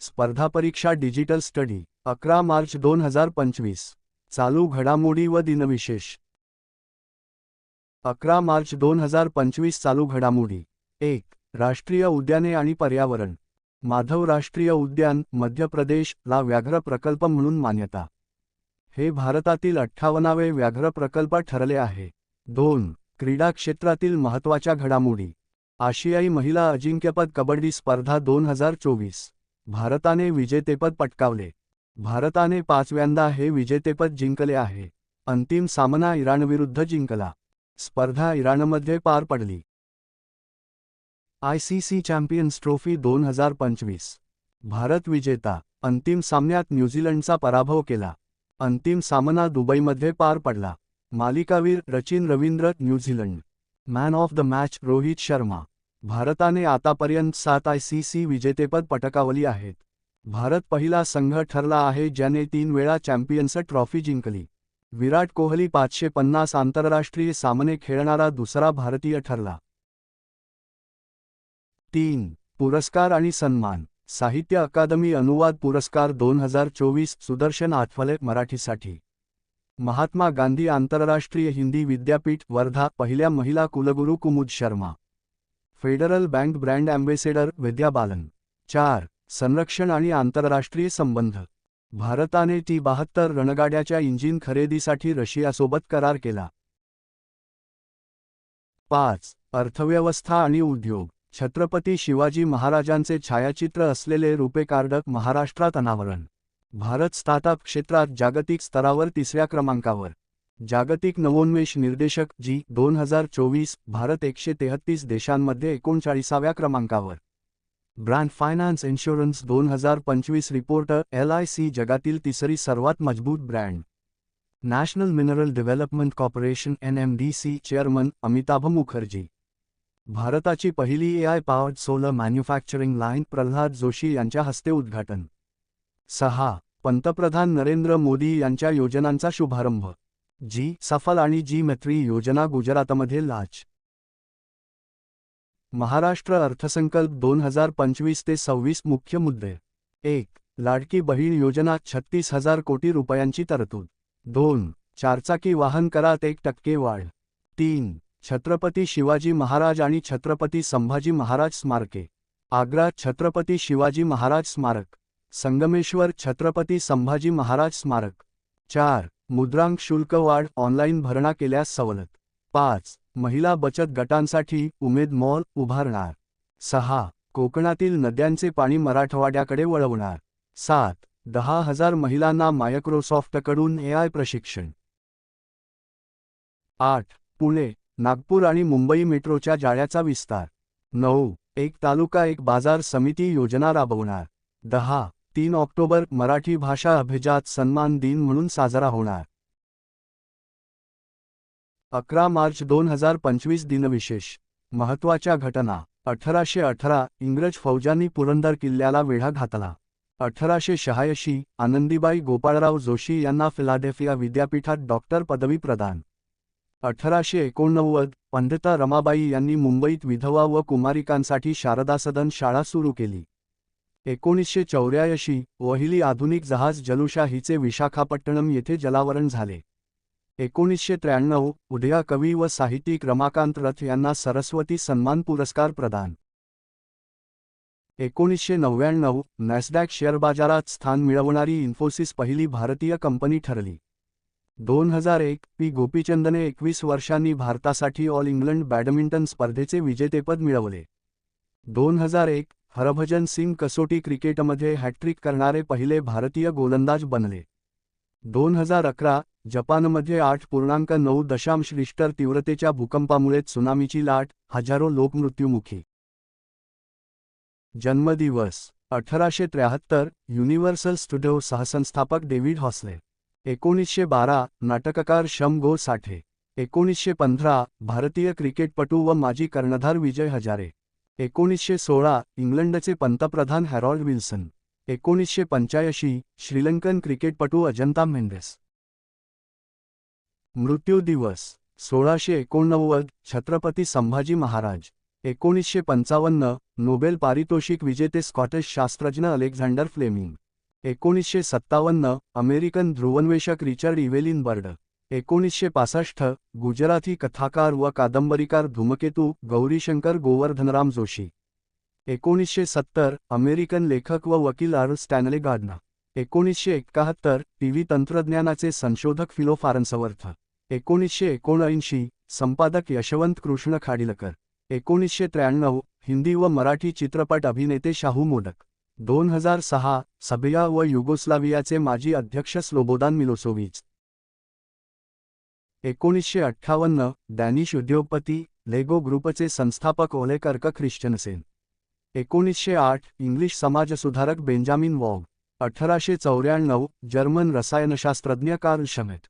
स्पर्धा परीक्षा digital study अकरा मार्च दोन हजार पंचवीस. चालू घडामोडी व दिनविशेष. अकरा मार्च दोन हजार पंचवीस चालू घडामोडी. एक राष्ट्रीय उद्याने आणि पर्यावरण. माधव राष्ट्रीय उद्यान मध्य प्रदेश ला व्याघ्र प्रकल्प म्हणून मान्यता. हे भारतातील अठ्ठावन्नावे व्याघ्र प्रकल्प ठरले आहे. दोन क्रीडा क्षेत्रातील महत्त्वाच्या घडामोडी. आशियाई महिला अजिंक्यपद कबड्डी स्पर्धा दोन हजार चोवीस. भारताने विजेतेपद पटकावले. भारताने पाचव्यांदा हे विजेतेपद जिंकले आहे. अंतिम सामना इराणविरुद्ध जिंकला. स्पर्धा इराणमध्ये पार पडली. I C C champions trophy दोन हजार पंचवीस. भारत विजेता. अंतिम सामन्यात न्यूझीलंडचा पराभव केला. अंतिम सामना दुबईमध्ये पार पडला. मालिकावीर Rachin Ravindra New Zealand. Man of the match Rohit Sharma. भारताने आतापर्यंत सात आय सी सी विजेतेपद पटकावली आहेत. भारत पहिला संघ ठरला आहे ज्याने तीन वेळा चॅम्पियन्स ट्रॉफी जिंकली. विराट कोहली पाचशे पन्नास आंतरराष्ट्रीय सामने खेळणारा दुसरा भारतीय ठरला. तीन. पुरस्कार आणि सन्मान. साहित्य अकादमी अनुवाद पुरस्कार दोन हजार चोवीस सुदर्शन आठवले मराठीसाठी. महात्मा गांधी आंतरराष्ट्रीय हिंदी विद्यापीठ वर्धा पहिल्या महिला कुलगुरू Kumud Sharma. Federal bank brand ambassador Vidya Balan. चार संरक्षण आणि आंतरराष्ट्रीय संबंध. भारताने टी बहात्तर रणगाड्याच्या इंजिन खरेदीसाठी रशियासोबत करार केला. पाच अर्थव्यवस्था आणि उद्योग. छत्रपती शिवाजी महाराजांचे छायाचित्र असलेले रुपे कार्डक महाराष्ट्रात अनावरण. भारत स्टार्टअप क्षेत्रात जागतिक स्तरावर तिसऱ्या क्रमांकावर. जागतिक नवोन्मेष निर्देशक जी दोन हजार चोवीस भारत एकशे तेहत्तीस देशांमध्ये एकोणचाळीसाव्या क्रमांकावर. ब्रँड फायनान्स इन्शुरन्स दोन हजार पंचवीस रिपोर्टर एल आय सी जगातील तिसरी सर्वात मजबूत brand. National mineral development corporation N M D C chairman Amitabh Mukherjee. भारताची पहिली A I powered solar manufacturing line Pralhad Joshi यांच्या हस्ते उद्घाटन. सहा. पंतप्रधान नरेंद्र मोदी यांच्या योजनांचा शुभारंभ. जी सफल आणि जी मैत्री योजना गुजरातमध्ये लाच. महाराष्ट्र अर्थसंकल्प दोन हजार पंचवीस ते सव्वीस मुख्य मुद्दे. एक लाडकी बहीण योजना छत्तीस हजार कोटी रुपयांची तरतूद. दोन चारचाकी वाहन करात एक टक्के वाढ. तीन छत्रपती शिवाजी महाराज आणि छत्रपती संभाजी महाराज स्मारके. आग्रा छत्रपती शिवाजी महाराज स्मारक. संगमेश्वर छत्रपती संभाजी महाराज स्मारक. चार मुद्रांक शुल्क वाढ ऑनलाईन भरणा केल्यास सवलत. पाच महिला बचत गटांसाठी उमेद मॉल उभारणार. सहा कोकणातील नद्यांचे पाणी मराठवाड्याकडे वळवणार. सात दहा हजार महिलांना मायक्रोसॉफ्टकडून ए आय प्रशिक्षण. आठ पुणे नागपूर आणि मुंबई मेट्रोच्या जाळ्याचा विस्तार. नऊ एक तालुका एक बाजार समिती योजना राबवणार. दहा तीन ऑक्टोबर मराठी भाषा अभिजात सन्मान दिन म्हणून साजरा होणार. अकरा मार्च दोन हजार पंचवीस दिनविशेष. महत्त्वाच्या घटना. अठराशे अठरा इंग्रज फौजांनी पुरंदर किल्ल्याला वेढा घातला. अठराशे शहाऐंशी आनंदीबाई गोपाळराव जोशी यांना फिलाडेल्फिया विद्यापीठात डॉक्टर पदवी प्रदान. अठराशे एकोणनव्वद पंडिता रमाबाई यांनी मुंबईत विधवा व कुमारिकांसाठी शारदा सदन शाळा सुरू केली. एकोणीसशे चौऱ्याऐंशी वहिली आधुनिक जहाज जलुशाहीचे विशाखापट्टणम येथे जलावरण झाले. एकोणीसशे त्र्याण्णव उदया कवी व साहित्यिक रमाकांत रथ यांना सरस्वती सन्मान पुरस्कार प्रदान. एकोणीसशे नव्याण्णव नॅसडॅक शेअर बाजारात स्थान मिळवणारी इन्फोसिस पहिली भारतीय कंपनी ठरली. दोन हजार एक पी गोपीचंदने एकवीस वर्षांनी भारतासाठी ऑल इंग्लंड बॅडमिंटन स्पर्धेचे विजेतेपद मिळवले. दोन हजार एक हरभजन सिंग कसोटी क्रिकेटमध्ये हॅट्रिक करणारे पहिले भारतीय गोलंदाज बनले. दोन हजार अकरा जपानमध्ये आठ पूर्णांक नऊ दशांश रिश्टर तीव्रतेच्या भूकंपामुळे त्सुनामीची लाट हजारो लोक मृत्युमुखी. जन्मदिवस अठराशे त्र्याहत्तर युनिव्हर्सल स्टुडिओ सहसंस्थापक डेव्हिड हॉसले. एकोणीसशे बारा नाटककार शम गो साठे. एकोणीसशे पंधरा भारतीय क्रिकेटपटू व माजी कर्णधार विजय हजारे. एकोणीसशे सोळा इंग्लंडचे पंतप्रधान हॅरॉल्ड विल्सन. एकोणीसशे पंच्याऐंशी श्रीलंकन क्रिकेटपटू अजंता मेंडेस मृत्यू दिवस सोळाशे एकोणनव्वद छत्रपती संभाजी महाराज. एकोणीसशे पंचावन्न नोबेल पारितोषिक विजेते स्कॉटिश शास्त्रज्ञ अलेक्झांडर फ्लेमिंग. एकोणीसशे सत्तावन्न अमेरिकन ध्रुवन्वेषक रिचर्ड इवेलिन बर्ड. एकोणीसशे पासष्ट गुजराती कथाकार व कादंबरीकार धूमकेतू गौरीशंकर गोवर्धनराम जोशी. एकोणीसशे सत्तर अमेरिकन लेखक व वकील आर. स्टॅनले गार्डना एकोणीसशे एक्काहत्तर टीव्ही तंत्रज्ञानाचे संशोधक फिलो फारन्सवर्थ. एकोणीसशे एकोणऐंशी संपादक यशवंत कृष्ण खाडिलकर. एकोणीसशे त्र्याण्णव हिंदी व मराठी चित्रपट अभिनेते शाहू मोडक दोन हजार सहा सबिया व युगोस्लावियाचे माजी अध्यक्ष स्लोबोदान मिलोसोविच. एकोणीसशे अठ्ठावन्न डॅनिश उद्योगपती लेगो ग्रुपचे संस्थापक ओलेकर्क ख्रिश्चनसेन. एकोणीसशे आठ इंग्लिश समाजसुधारक बेंजामिन वॉग. अठराशे चौऱ्याण्णव जर्मन रसायनशास्त्रज्ञ कार्ल शमेट